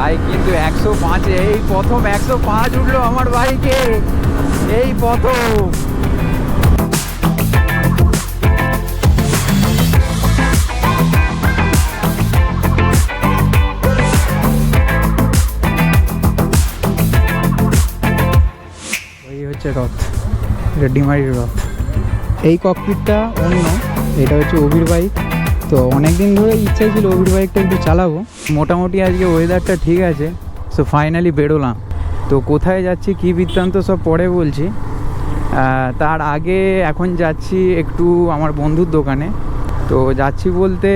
Bike কিন্তু একশো পাঁচে, এই প্রথম একশো পাঁচ উঠল আমার বাইকে এই প্রথম। হচ্ছে রথ, এটা ডিমারির রথ। এই ককপিটটা অন্য, এটা হচ্ছে অভির বাইক তো অনেক দিন ধরে ইচ্ছা ছিল অভির বাইকটা একটু চালাবো। মোটামুটি আজকে ওয়েদারটা ঠিক আছে সো ফাইনালি বেরোলাম। তো কোথায় যাচ্ছি, কী বৃত্তান্ত সব পরে বলছি। তার আগে এখন যাচ্ছি একটু আমার বন্ধুর দোকানে। তো যাচ্ছি বলতে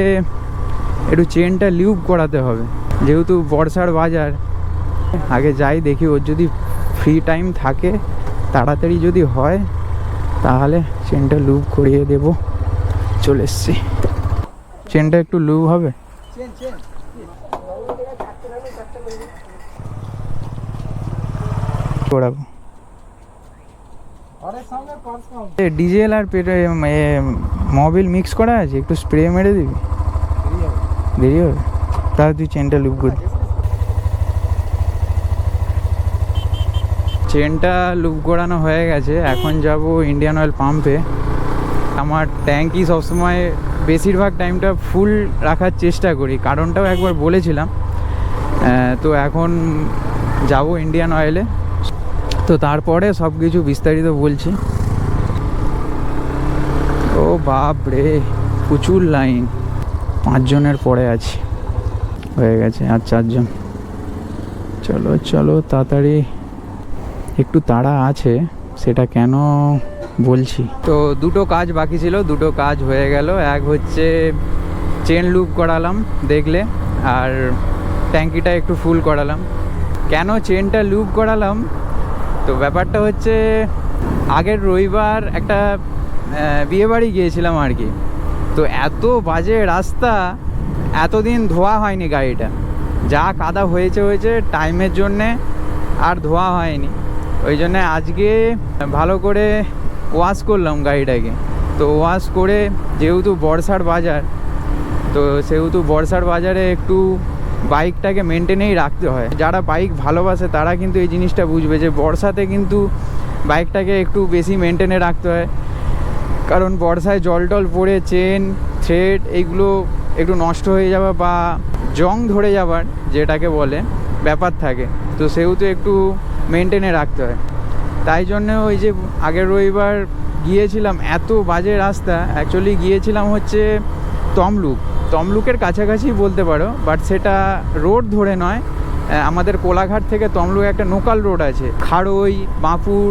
একটু চেনটা লিউব করাতে হবে, যেহেতু বর্ষার বাজার। আগে যাই, দেখি ওর যদি ফ্রি টাইম থাকে, তাড়াতাড়ি যদি হয়, তাহলে চেনটা লুব করিয়ে দেব। চলে এসছি। চেনটা একটু লু হবে? করাবো ডিজেল আর মোবিল মিক্স করা আছে? একটু স্প্রে মেরে দিবি? দেরি হবে। তাহলে তুই চেনটা লুপ কর চেনটা লুপ করানো হয়ে গেছে। এখন যাব ইন্ডিয়ান অয়েল পাম্পে আমার ট্যাঙ্কি সবসময় বেশিরভাগ টাইমটা ফুল রাখার চেষ্টা করি। কারণটাও একবার বলেছিলাম। তো এখন যাব ইন্ডিয়ান অয়েলে তো তারপরে সব কিছু বিস্তারিত বলছি। ও বাপ রে, প্রচুর লাইন পাঁচজনের পরে আছি। হয়ে গেছে আর চারজন। চলো চলো, তাড়াতাড়ি। একটু তাড়া আছে, সেটা কেন বলছি। তো দুটো কাজ বাকি ছিল, দুটো কাজ হয়ে গেল। এক হচ্ছে চেন লুপ করালাম, দেখলে, আর ট্যাঙ্কিটা একটু ফুল করালাম। কেন চেনটা লুপ করালাম? তো ব্যাপারটা হচ্ছে, আগের রবিবার একটা বিয়েবাড়ি গিয়েছিলাম আর কি। তো এত বাজে রাস্তা, এতদিন ধোয়া হয়নি গাড়িটা। যা কাদা হয়েছে হয়েছে টাইমের জন্যে আর ধোয়া হয়নি। ওই জন্যে আজকে ভালো করে ওয়াশ করলাম গাড়িটাকে। তো ওয়াশ করে যেহেতু বর্ষার বাজার, তো সেহেতু বর্ষার বাজারে একটু বাইকটাকে মেনটেনেই রাখতে হয়। যারা বাইক ভালোবাসে তারা কিন্তু এই জিনিসটা বুঝবে যে বর্ষাতে কিন্তু বাইকটাকে একটু বেশি মেনটেনে রাখতে হয়। কারণ বর্ষায় জল টল পড়ে চেন থ্রেড এইগুলো একটু নষ্ট হয়ে যাওয়া বা জং ধরে যাবার যেটাকে বলে, ব্যাপার থাকে। তো সেহেতু একটু মেনটেনে রাখতে হয়। তাই জন্য ওই যে আগের রবিবার গিয়েছিলাম, এত বাজে রাস্তা। অ্যাকচুয়ালি গিয়েছিলাম হচ্ছে তমলুক। তমলুকের কাছাকাছি বলতে পারো বাট সেটা রোড ধরে নয়। আমাদের কোলাঘাট থেকে তমলুক একটা লোকাল রোড আছে। খাড়ই বাঁপুর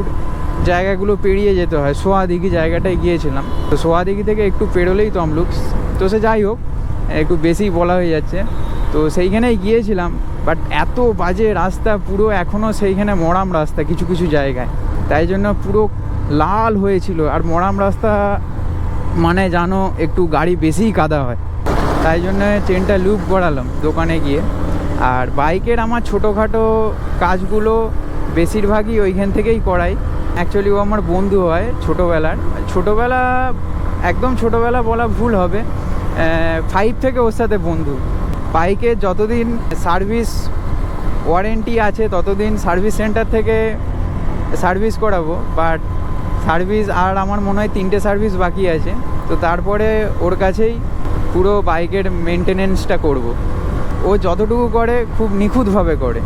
জায়গাগুলো পেরিয়ে যেতে হয়। সোয়াদিঘি জায়গাটায় গিয়েছিলাম। তো সোয়াদিঘি থেকে একটু পেরোলেই তমলুক। তো সে যাই হোক, একটু বেশি বলা হয়ে যাচ্ছে। তো সেইখানেই গিয়েছিলাম বাট এত বাজে রাস্তা, পুরো এখনও সেইখানে মরাম রাস্তা কিছু কিছু জায়গায়। তাই জন্য পুরো লাল হয়েছিল। আর মরাম রাস্তা মানে জানো, একটু গাড়ি বেশিই কাদা হয়। তাই জন্য চেনটা লুপ করালাম দোকানে গিয়ে। আর বাইকের আমার ছোটোখাটো কাজগুলো বেশিরভাগই ওইখান থেকেই করাই। অ্যাকচুয়ালি ও আমার বন্ধু হয় ছোটোবেলার। ছোটোবেলা, একদম ছোটোবেলা বলা ভুল হবে। ফাইভ থেকে ওর সাথে বন্ধু। বাইকে যতদিন সার্ভিস ওয়ারেন্টি আছে, ততদিন সার্ভিস সেন্টার থেকে সার্ভিস করাবো বাট সার্ভিস আর আমার মনে হয় তিনটে সার্ভিস বাকি আছে। তো তারপরে ওর কাছেই পুরো বাইকের মেনটেনেন্সটা করব। ও যতটুকু করে খুব নিখুঁতভাবে করে।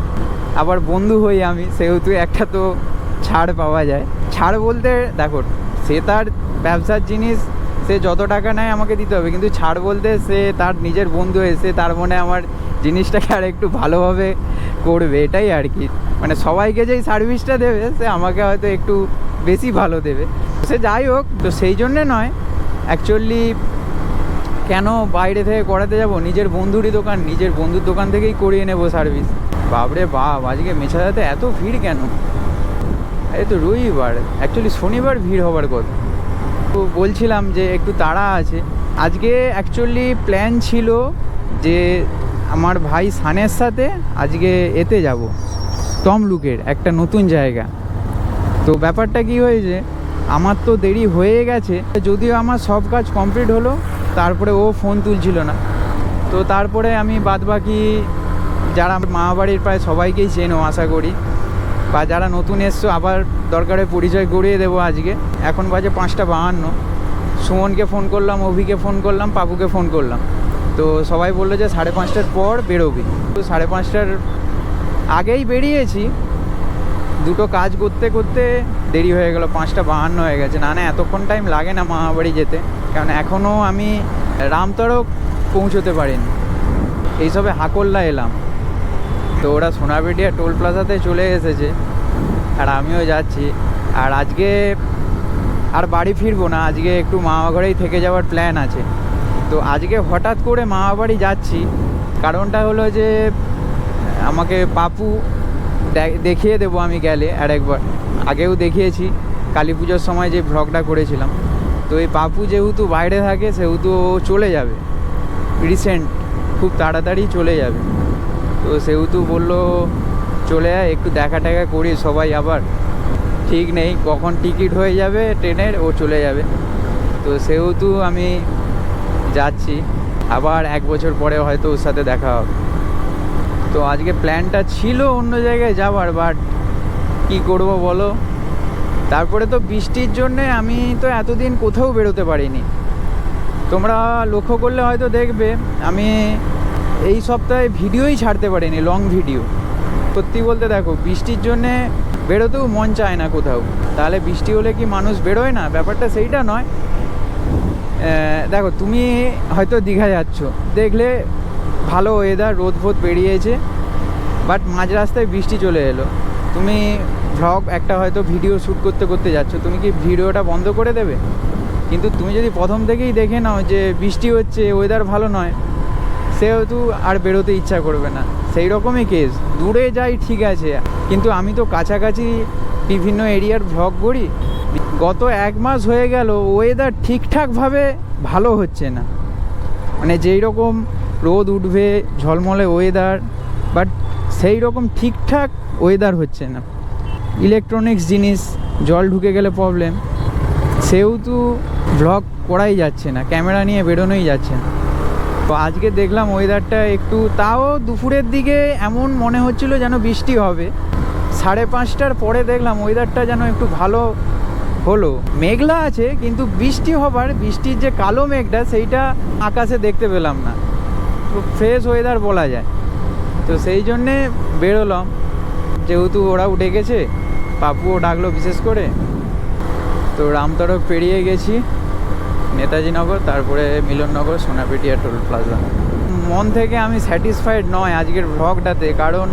আবার বন্ধু হই আমি, সেহেতু একটা তো ছাড় পাওয়া যায়। ছাড় বলতে দেখো, সে তার ব্যবসার জিনিস, সে যত টাকা নেয় আমাকে দিতে হবে। কিন্তু ছাড় বলতে সে তার নিজের বন্ধু এসে তার মনে আমার জিনিসটাকে আর একটু ভালোভাবে করবে, এটাই আর কি। মানে সবাইকে যেই সার্ভিসটা দেবে, সে আমাকে হয়তো একটু বেশি ভালো দেবে। সে যাই হোক, তো সেই জন্যে নয় অ্যাকচুয়ালি কেন বাইরে থেকে করাতে যাব? নিজের বন্ধুরই দোকান, নিজের বন্ধুর দোকান থেকেই করিয়ে নেব সার্ভিস বাপরে বাপ, আজকে মেছাদাতে এত ভিড় কেন? এই তো রবিবার অ্যাকচুয়ালি শনিবার ভিড় হবার কথা। তো বলছিলাম যে একটু তাড়া আছে। আজকে অ্যাকচুয়ালি প্ল্যান ছিল যে আমার ভাই সানের সাথে আজকে এতে যাব, তমলুকের একটা নতুন জায়গা। তো ব্যাপারটা কি হয়েছে, আমার তো দেরি হয়ে গেছে, যদিও আমার সব কাজ কমপ্লিট হলো, তারপরে ও ফোন তুলছিল না। তো তারপরে আমি বাদবাকি যারা মামাবাড়ির প্রায় সবাইকেই চেনো, আশা করি, বা যারা নতুন এসছো, আবার দরকারে পরিচয় করিয়ে দেবো আজকে। এখন বাজে পাঁচটা বাহান্ন। সুমনকে ফোন করলাম, অভিকে ফোন করলাম, পাপুকে ফোন করলাম। তো সবাই বলল যে সাড়ে পাঁচটার পর বেরোবি। তো সাড়ে পাঁচটার আগেই বেরিয়েছি। দুটো কাজ করতে করতে দেরি হয়ে গেল, পাঁচটা বাহান্ন হয়ে গেছে। না না, এতক্ষণ টাইম লাগে না মামাবাড়ি যেতে। কারণ এখনও আমি রামতরক পৌঁছতে পারিনি। এইসবে হাকল্লা এলাম। তো ওরা সোনাবেটিয়া টোল প্লাজাতে চলে এসেছে। আর আমিও যাচ্ছি। আর আজকে আর বাড়ি ফিরবো না। আজকে একটু মামা ঘরেই থেকে যাওয়ার প্ল্যান আছে। তো আজকে হঠাৎ করে মামা বাড়ি যাচ্ছি। কারণটা হলো যে, আমাকে পাপু দেখিয়ে দেবো আমি গেলে আর একবার আগেও দেখিয়েছি, কালী পুজোর সময় যে ভ্লগটা করেছিলাম। তো এই পাপু যেহেতু বাইরে থাকে, সেহেতু ও চলে যাবে। রিসেন্ট, খুব তাড়াতাড়ি চলে যাবে। তো সেহেতু বলল, চলে আয়, একটু দেখা টেকা করি সবাই আবার। ঠিক নেই, কখন টিকিট হয়ে যাবে ট্রেনের, ও চলে যাবে। তো সেহেতু আমি যাচ্ছি। আবার এক বছর পরে হয়তো ওর সাথে দেখা হবে। তো আজকে প্ল্যানটা ছিল অন্য জায়গায় যাওয়ার বাট কি করব বলো? তারপরে তো বৃষ্টির জন্যে আমি তো এতদিন কোথাও বেরোতে পারিনি। তোমরা লক্ষ্য করলে হয়তো দেখবে, আমি এই সপ্তাহে ভিডিওই ছাড়তে পারিনি লং ভিডিও সত্যি বলতে দেখো, বৃষ্টির জন্যে বেরোতেও মন চায় না কোথাও। তাহলে বৃষ্টি হলে কি মানুষ বেরোয় না? ব্যাপারটা সেইটা নয়। দেখো, তুমি হয়তো দীঘা যাচ্ছ। দেখলে ভালো ওয়েদার রোদ ফোদ বেরিয়েছে বাট মাঝ রাস্তায় বৃষ্টি চলে এলো। তুমি ভ্লগ একটা হয়তো ভিডিও শ্যুট করতে করতে যাচ্ছ, তুমি কি ভিডিওটা বন্ধ করে দেবে? কিন্তু তুমি যদি প্রথম থেকেই দেখে নাও যে বৃষ্টি হচ্ছে ওয়েদার ভালো নয়, সেহেতু আর বেরোতে ইচ্ছা করবে না। সেই রকমই কেস দূরে যাই ঠিক আছে, কিন্তু আমি তো কাছাকাছি বিভিন্ন এরিয়ার ভ্লগ করি গত এক মাস হয়ে গেল ওয়েদার ঠিকঠাকভাবে ভালো হচ্ছে না। মানে যেই রকম রোদ উঠবে, ঝলমলে ওয়েদার বাট সেই রকম ঠিকঠাক ওয়েদার হচ্ছে না। ইলেকট্রনিক্স জিনিস, জল ঢুকে গেলে প্রবলেম সেহেতু ব্লগ করাই যাচ্ছে না ক্যামেরা নিয়ে বেরোনোই যাচ্ছে না। তো আজকে দেখলাম ওয়েদারটা একটু, তাও দুপুরের দিকে এমন মনে হচ্ছিল যেন বৃষ্টি হবে। সাড়ে পাঁচটার পরে দেখলাম ওয়েদারটা যেন একটু ভালো হলো। মেঘলা আছে, কিন্তু বৃষ্টি হবার, বৃষ্টির যে কালো মেঘটা, সেইটা আকাশে দেখতে পেলাম না। তো ফ্রেশ ওয়েদার বলা যায়। তো সেই জন্যে বেরোলাম। যেহেতু ওরা উঠে গেছে, পাপুও ডাকলো বিশেষ করে। তো রামতরফ পেরিয়ে গেছি নেতাজি নগর তারপরে মিলননগর, সোনাপেটিয়া টোল প্লাজা। মন থেকে আমি স্যাটিসফাইড নয় আজকের ভ্লগটাতে কারণ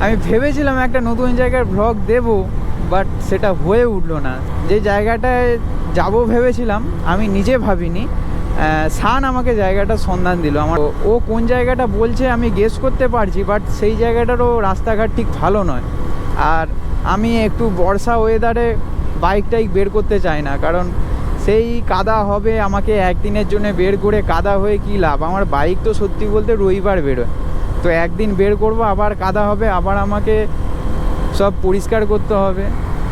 আমি ভেবেছিলাম একটা নতুন জায়গার ভ্লগ দেব। বাট সেটা হয়ে উঠল না। যে জায়গাটায় যাব ভেবেছিলাম, আমি নিজে ভাবিনি সান আমাকে জায়গাটা সন্ধান দিল। আমার ও কোন জায়গাটা বলছে আমি গেস করতে পারছি বাট সেই জায়গাটারও রাস্তাঘাট ঠিক ভালো নয়। আর আমি একটু বর্ষা ওয়েদারে বাইক টাইক বের করতে চাই না, কারণ সেই কাদা হবে, আমাকে একদিনের জন্য বের করে কাদা হয়ে কী লাভ? আমার বাইক তো সত্যি বলতে রবিবার বেরোয়। তো একদিন বের করব, আবার কাদা হবে, আবার আমাকে সব পরিষ্কার করতে হবে।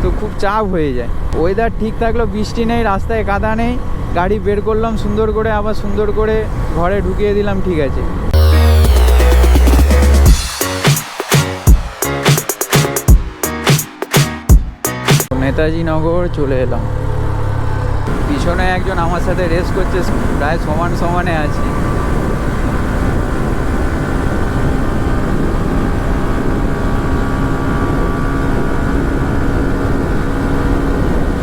তো খুব চাপ হয়ে যায়। ওয়েদার ঠিক থাকল, বৃষ্টি নেই, রাস্তায় কাদা নেই, গাড়ি বের করলাম সুন্দর করে, আবার সুন্দর করে ঘরে ঢুকিয়ে দিলাম, ঠিক আছে। নেতাজি নগর চলে এলাম। পিছনে একজন আমার সাথে রেস করছে, প্রায় সমান সমানে আছি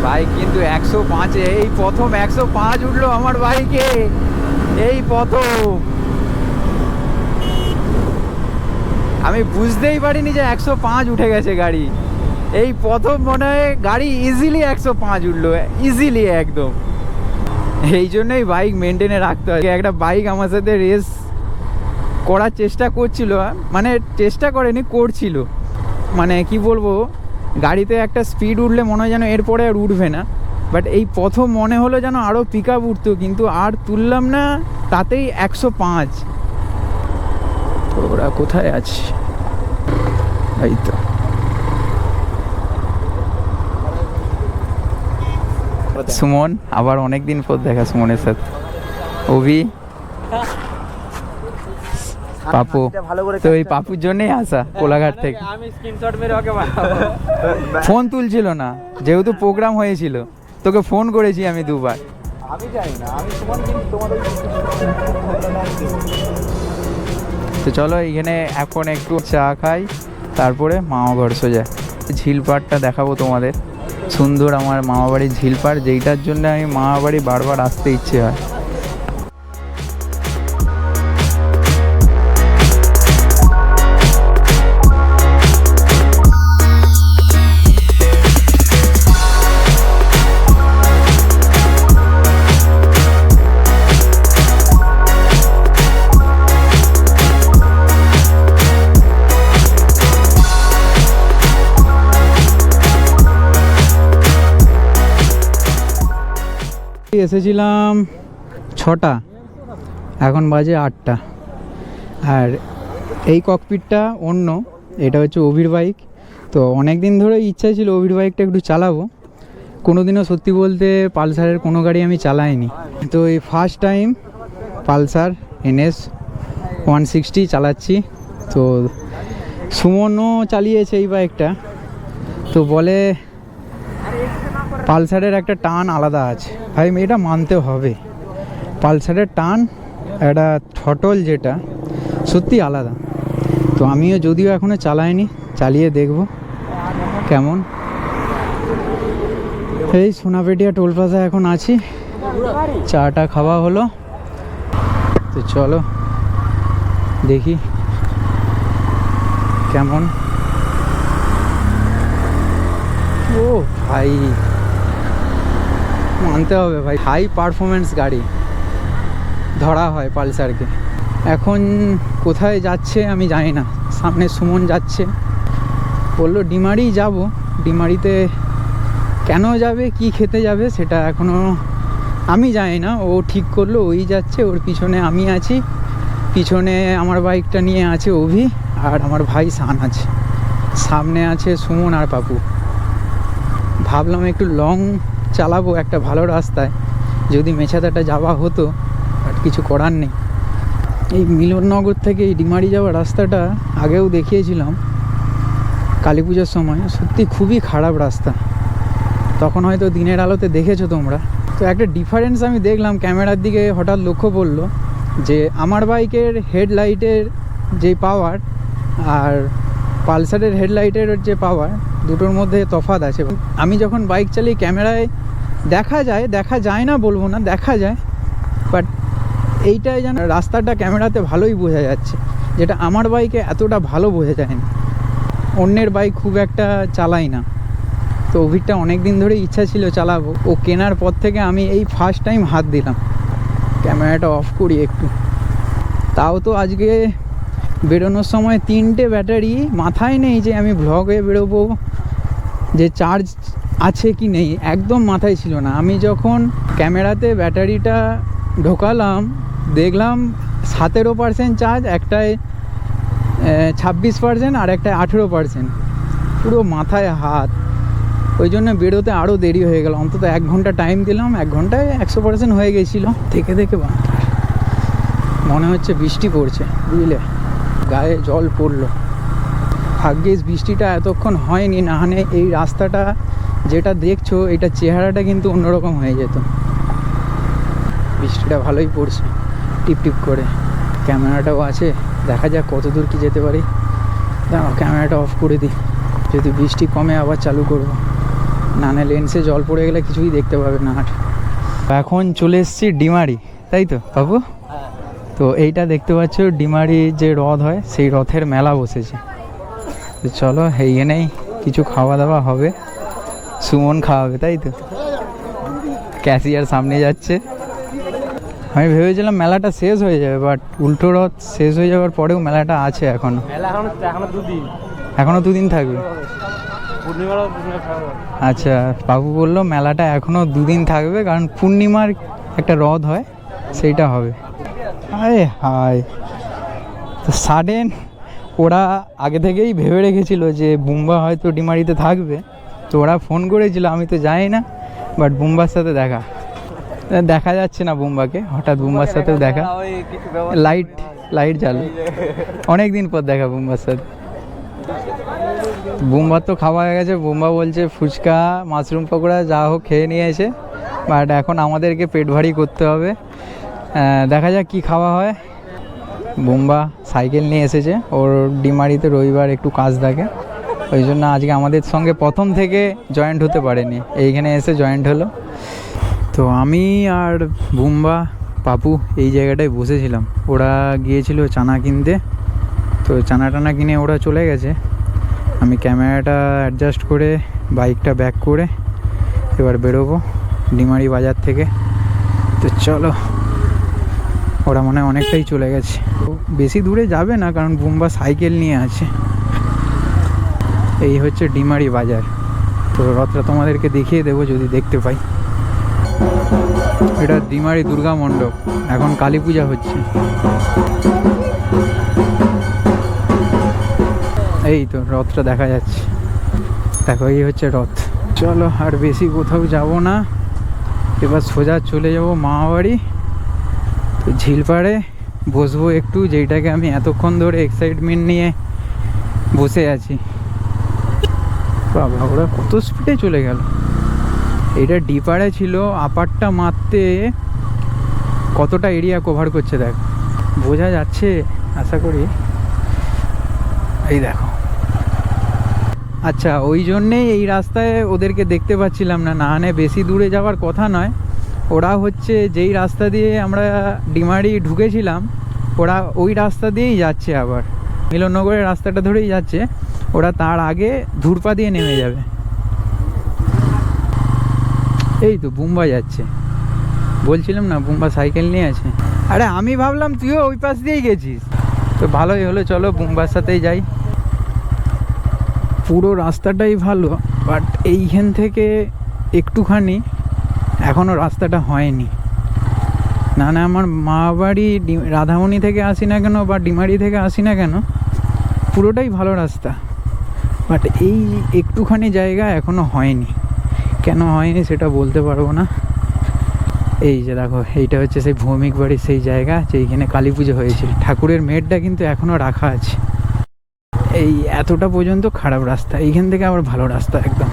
বাইক কিন্তু একশো পাঁচে, এই প্রথম একশো পাঁচ উঠল আমার বাইকে এই প্রথম। আমি বুঝতেই পারিনি যে একশো পাঁচ উঠে গেছে গাড়ি। এই প্রথম মনে হয় গাড়ি ইজিলি একশো পাঁচ উঠল ইজিলি একদম। এই জন্যই বাইক মেনটেনে রাখতে হয়। একটা বাইক আমার সাথে রেস করার চেষ্টা করছিল মানে চেষ্টা করেনি, করছিল। মানে কি বলব, গাড়িতে একটা স্পিড উঠলে মনে হয় যেন এরপরে আর উঠবে না। বাট এই প্রথম মনে হলো যেন আরও পিক আপ উঠতো কিন্তু আর তুললাম না তাতেই একশো পাঁচ। ওরা কোথায় আছে? এই তো। সুমন আবার অনেক দিন পর দেখা সুমনের সাথে। অভি? পাপু তো এই পাপুর জন্যই আসা কোলাঘাট থেকে। ফোন তুলছিল না যেহেতু প্রোগ্রাম হয়েছিল। তোকে ফোন করেছি আমি দুবার। আমি জানি না আমি তোমার কিন্তু তোমাদের তো চলো এইখানে এখন একটু চা খাই তারপরে মামা ঘর সোজা। ঝিলপাড়টা দেখাবো তোমাদের। সুন্দর আমার মামা বাড়ির ঝিলপাড় যেইটার জন্য আমি মামাবাড়ি বারবার আসতে ইচ্ছে হয়। এসেছিলাম ছটা। এখন বাজে আটটা। আর এই ককপিটটা অন্য, এটা হচ্ছে অভির বাইক তো অনেক দিন ধরে ইচ্ছা ছিল অভির বাইকটা একটু চালাবো। কোনো দিনও সত্যি বলতে পালসারের কোনো গাড়ি আমি চালাইনি। তো এই first time Pulsar, NS one sixty চালাচ্ছি। তো সুমনও চালিয়েছে এই বাইকটা তো বলে পালসারের একটা টান আলাদা আছে। ভাই, এটা মানতে হবে। পালসারের টান, একটা থটল যেটা, সত্যি আলাদা। তো আমিও যদিও এখনও চালাইনি, চালিয়ে দেখব কেমন। এই সোনাপেটিয়া টোল প্লাজা এখন আছি। চাটা খাওয়া হলো। তো চলো, দেখি কেমন। ও ভাই। মানতে হবে ভাই। হাই পারফরমেন্স গাড়ি। ধরা হয় পালসারকে। এখন কোথায় যাচ্ছে আমি জানি না। সামনে সুমন যাচ্ছে। বলল, ডিমারি যাব। ডিমারিতে কেন যাবে, কি খেতে যাবে সেটা এখনও আমি জানি না। ও ঠিক করল, ওই যাচ্ছে। ওর পিছনে আমি আছি। পিছনে আমার বাইকটা নিয়ে আছে অভি আর আমার ভাই সান আছে। সামনে আছে সুমন আর পাপু। ভাবলাম একটু লং চালাবো একটা ভালো রাস্তায়। যদি মেছাদাটা যাওয়া হতো, আর কিছু করার নেই। এই মিলননগর থেকে এই ডিমারি যাওয়ার রাস্তাটা আগেও দেখিয়েছিলাম। কালী পুজোর সময়। সত্যি খুবই খারাপ রাস্তা। তখন হয়তো দিনের আলোতে দেখেছ তোমরা। তো একটা ডিফারেন্স আমি দেখলাম, ক্যামেরার দিকে হঠাৎ লক্ষ্য পড়ল যে আমার বাইকের হেডলাইটের যে পাওয়ার আর পালসারের হেডলাইটের যে পাওয়ার দুটোর মধ্যে তফাৎ আছে। আমি যখন বাইক চালিয়ে ক্যামেরায় দেখা যায় দেখা যায় না বলব না, দেখা যায় বাট এইটাই যেন রাস্তাটা ক্যামেরাতে ভালোই বোঝা যাচ্ছে, যেটা আমার বাইকে এতটা ভালো বোঝা যায় না অন্যের বাইক খুব একটা চালাই না। তো অভিরটা অনেক দিন ধরে ইচ্ছা ছিল চালাবো। ও কেনার পর থেকে আমি এই ফার্স্ট টাইম হাত দিলাম। ক্যামেরাটা অফ করি একটু। তাও তো আজকে বেরোনোর সময় তিনটে ব্যাটারি মাথায় নেই যে আমি ভ্লগে বেরোবো। যে চার্জ আছে কি নেই একদম মাথায় ছিল না। আমি যখন ক্যামেরাতে ব্যাটারিটা ঢোকালাম, দেখলাম সতেরো পার্সেন্ট চার্জ একটায় ছাব্বিশ পার্সেন্ট আর একটায় আঠেরো পার্সেন্ট পুরো মাথায় হাত। ওই জন্য বেরোতে আরও দেরি হয়ে গেল। অন্তত এক ঘণ্টা টাইম দিলাম, এক ঘন্টায় একশো পার্সেন্ট হয়ে গেছিল। থেকে থেকে বা মনে হচ্ছে বৃষ্টি পড়ছে, বুঝলে? গায়ে জল পড়ল। ভাগ্যিস বৃষ্টিটা এতক্ষণ হয়নি না হলে এই রাস্তাটা যেটা দেখছ এটা চেহারাটা কিন্তু অন্যরকম হয়ে যেত। বৃষ্টিটা ভালোই পড়ছে টিপ টিপ করে। ক্যামেরাটাও আছে দেখা যাক কত দূর কি যেতে পারি। দাঁড়াও ক্যামেরাটা অফ করে দিই। যদি বৃষ্টি কমে আবার চালু করব। না না লেন্সে জল পড়ে গেলে কিছুই দেখতে পাবে না আর। এখন চলে এসেছি ডিমারি তাই তো বাবু? তো এইটা দেখতে পাচ্ছ ডিমারি যে রথ হয় সেই রথের মেলা বসেছে। তো চলো এইখানেই কিছু খাওয়া দাওয়া হবে। সুমন খাওয়াবে তাই তো? ক্যাশিয়ার সামনে যাচ্ছে। আমি ভেবেছিলাম মেলাটা শেষ হয়ে যাবে বাট উল্টো রথ শেষ হয়ে যাওয়ার পরেও মেলাটা আছে এখনও। এখন দুদিন। থাকবে? আচ্ছা বাবু বলল মেলাটা এখনও দুদিন থাকবে কারণ পূর্ণিমার একটা রথ হয় সেইটা হবে। আরে হায়। তো সাডেন ওরা আগে থেকেই ভেবে রেখেছিল যে বুম্বা হয়তো ডিমারিতে থাকবে। তো ওরা ফোন করেছিল আমি তো জানি না বাট বুম্বার সাথে দেখা। দেখা যাচ্ছে না বুম্বাকে হঠাৎ বুম্বার সাথেও দেখা লাইট লাইট জ্বালো। অনেক দিন পর দেখা বুম্বার সাথে। বুম্বার তো খাওয়া হয়ে গেছে বুম্বা বলছে ফুচকা মাশরুম পকোড়া যা হোক খেয়ে নিয়ে এসে। বাট এখন আমাদেরকে পেট ভারী করতে হবে। দেখা যাক কি খাওয়া হয়। বুম্বা সাইকেল নিয়ে এসেছে। ওর ডিমারিতে রবিবার একটু কাজ থাকে। ওই জন্য আজকে আমাদের সঙ্গে প্রথম থেকে জয়েন্ট হতে পারেনি। এইখানে এসে জয়েন্ট হলো। তো আমি আর বুম্বা, পাপু এই জায়গাটায় বসেছিলাম। ওরা গিয়েছিল চানা কিনতে। তো চানা টানা কিনে ওরা চলে গেছে। আমি ক্যামেরাটা অ্যাডজাস্ট করে, বাইকটা ব্যাক করে এবার বেরোবো ডিমারি বাজার থেকে। তো চলো। ওরা মনে হয় অনেকটাই চলে গেছে। বেশি দূরে যাবে না, কারণ বুম্বা সাইকেল নিয়ে আছে। এই হচ্ছে ডিমারি বাজার। তো রথটা তোমাদেরকে দেখিয়ে দেবো যদি দেখতে পাই। এটা ডিমারি দুর্গা মণ্ডপ। এখন কালী পূজা হচ্ছে। এই তো রথটা দেখা যাচ্ছে। দেখো, এই হচ্ছে রথ। চলো, আর বেশি কোথাও যাব না। এবার সোজা চলে যাব মামাবাড়ি। তো ঝিলপাড়ে বসবো একটু, যেইটাকে আমি এতক্ষণ ধরে এক্সাইটমেন্ট নিয়ে বসে আছি। বাবা, ওরা কত স্পিডে চলে গেল। এটা ডিপারে ছিল, আপারটা মারতে কতটা এরিয়া কভার করছে দেখ। বোঝা যাচ্ছে, আশা করি। এই দেখো। আচ্ছা ওই জন্যেই এই রাস্তায় ওদেরকে দেখতে পাচ্ছিলাম না। না বেশি দূরে যাওয়ার কথা নয়। ওরা হচ্ছে যেই রাস্তা দিয়ে আমরা ডিমারি ঢুকেছিলাম, ওরা ওই রাস্তা দিয়েই যাচ্ছে আবার। মিলননগরের রাস্তাটা ধরেই যাচ্ছে, ওরা তার আগে ধূরপা দিয়ে নেমে যাবে। এই তো বুম্বা যাচ্ছে। বলছিলাম না, বুম্বা সাইকেল নিয়ে আছে। আরে আমি ভাবলাম তুইও ওই পাশ দিয়েই গেছিস। তো ভালোই হলো, চলো বুম্বার সাথেই যাই। পুরো রাস্তাটাই ভালো, বাট এইখান থেকে একটুখানি এখনও রাস্তাটা হয়নি। না না, আমার মা বাড়ি রাধামণি থেকে আসি না কেন বা ডিমারি থেকে আসি না কেন, পুরোটাই ভালো রাস্তা। বাট এই একটুখানি জায়গা এখনও হয়নি। কেন হয়নি সেটা বলতে পারব না। এই যে দেখো, এইটা হচ্ছে সেই ভৌমিক বাড়ির সেই জায়গা যেইখানে কালী পুজো হয়েছিল। ঠাকুরের মেয়েরটা কিন্তু এখনও রাখা আছে। এই এতটা পর্যন্ত খারাপ রাস্তা। এইখান থেকে আবার ভালো রাস্তা একদম।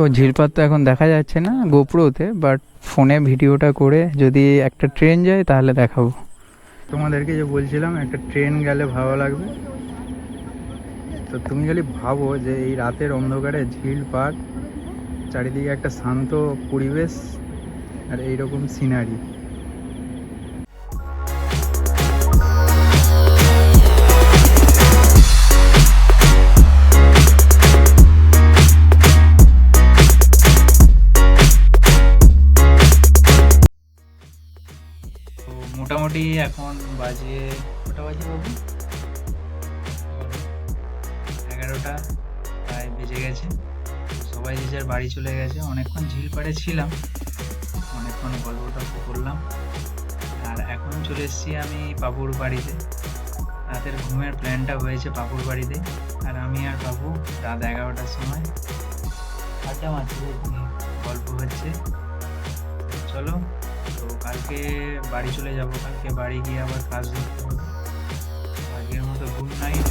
তো ঝিলপাত তো এখন দেখা যাচ্ছে না গোপ্রোতে বাট ফোনে ভিডিওটা করে যদি একটা ট্রেন যায় তাহলে দেখাবো। তোমাদেরকে যে বলছিলাম, একটা ট্রেন গেলে ভালো লাগবে। তো তুমি খালি ভাবো যে এই রাতের অন্ধকারে ঝিল পাট চারিদিকে একটা শান্ত পরিবেশ আর এইরকম সিনারি বাজে কটা বাজে বাবু? এগারোটা, প্রায় বেজে গেছে। সবাই যে যার বাড়ি চলে গেছে, অনেকক্ষণ ঝিল পাড়ে ছিলাম, অনেকক্ষণ গল্প টল্প করলাম। আর এখন চলে এসেছি আমি পাপুর বাড়িতে। রাতের ঘুমের প্ল্যানটা হয়েছে পাপুর বাড়িতে। আর আমি আর পাপু রাত এগারোটার সময় আড্ডা মারছি গল্প হচ্ছে। চলো কালকে বাড়ি চলে যাব কালকে বাড়ি গিয়ে আবার কাজ আগের মতো গুড নাইট